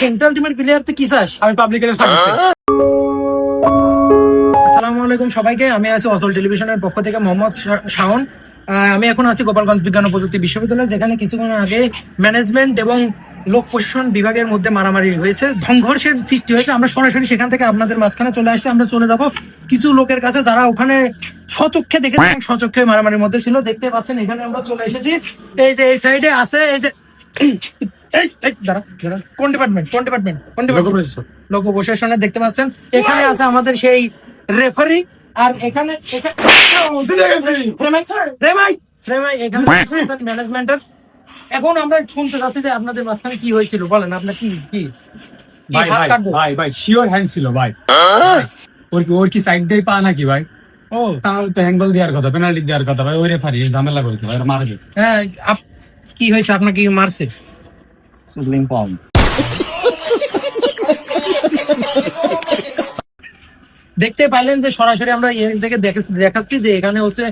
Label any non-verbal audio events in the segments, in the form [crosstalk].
Central টিমের player তো কি চাস? আমি পাবলিকের সার্ভিসে আসসালামু আলাইকুম সবাইকে আমি আছি অসল টেলিভিশনের পক্ষ থেকে মোহাম্মদ শাওন। আমি এখন আছি গোপালগঞ্জ বিজ্ঞান ও প্রযুক্তি বিশ্ববিদ্যালয় যেখানে কিছুক্ষণ আগে ম্যানেজমেন্ট এবং লোক প্রশাসন বিভাগের মধ্যে মারামারি হয়েছে সংঘর্ষের সৃষ্টি হয়েছে। আমরা সরাসরি সেখান থেকে আপনাদের মাঝখানে চলে আসতে আমরা চলে যাব কিছু লোকের কাছে যারা ওখানে স্বচক্ষে দেখেছে এবং স্বচক্ষে মারামারির মধ্যে ছিল। দেখতে পাচ্ছেন এখানে আমরা চলে এসেছি। এই যে এই সাইডে আছে এই যে এই, এই, দাঁড়া, দাঁড়া। কোন ডিপার্টমেন্ট কোন ডিপার্টমেন্ট কোন ডিপার্টমেন্ট লোক প্রশাসনের দেখতে পাচ্ছেন। এখানে আছে আমাদের সেই রেফারি আর এখানে এখানে- রেমাই, রেমাই, রেমাই, এখানে ম্যানেজমেন্টের এখন আমরা শুনতে চাচ্ছি যে আপনাদের মাঝখানে কি হয়েছিল বলেন আপনার কি কি? ভাই ভাই ভাই ভাই শিওর হ্যান্ড ছিল ভাই। ওর কি ওর কি সাইড দিয়ে পা নাকি ভাই? ও। তাহলে তো হ্যান্ডবল দেওয়ার কথা পেনাল্টি দেওয়ার কথা ভাই ওই রেফারি ঝামেলা করেছে ভাই মারা হ্যাঁ আপ- কি হয়েছে আপনাকে কি মারছে? সুপ্রিম ফর্ম দেখতে পাইলেন যে সরাসরি আমরা এর থেকে দেখাচ্ছি যে এখানে হচ্ছে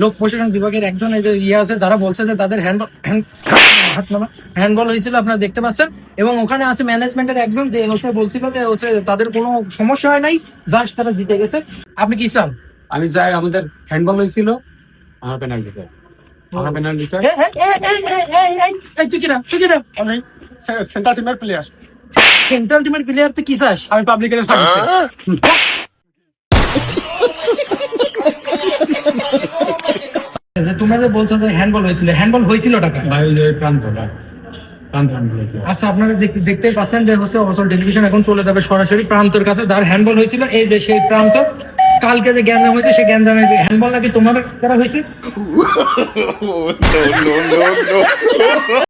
লোক প্রশাসন বিভাগের একজন ইয়ে আছে যারা বলছে যে তাদের হ্যান্ড হ্যান্ডবল হয়েছিল আপনারা দেখতে পাচ্ছেন। এবং ওখানে আছে ম্যানেজমেন্টের একজন যে হচ্ছে বলছিল যে হচ্ছে তাদের কোনো সমস্যা হয় নাই জাস্ট তারা জিতে গেছে। আপনি কি চান? আমি যাই আমাদের হ্যান্ডবল হয়েছিল আমার পেনাল্টি আমার পেনাল্টি এই, এই, এই, এই, এই, এই, এই, তুই কিনা তুই কিনা আমি সেন্ট্রাল টিমের প্লেয়ার সেন্ট্রাল টিমের প্লেয়ার তো কি চাস আমি পাবলিকের সার্ভিসে যে তোমরা যে বলছো যে হ্যান্ডবল হয়েছিল হ্যান্ডবল হয়েছিল টাকা ভাই ওই যে প্রান্ত ভাই প্রান্ত হ্যান্ডবল হয়েছিল আচ্ছা আপনারা যে- দেখতেই পাচ্ছেন যে হচ্ছে অসল টেলিভিশন এখন চলে যাবে সরাসরি প্রান্তর কাছে যার হ্যান্ডবল হয়েছিল এই যে সেই প্রান্ত কালকে যে গ্যাঞ্জাম হয়েছে সেই গ্যাঞ্জামের হ্যান্ডবল নাকি তোমার দ্বারা হয়েছে? [laughs]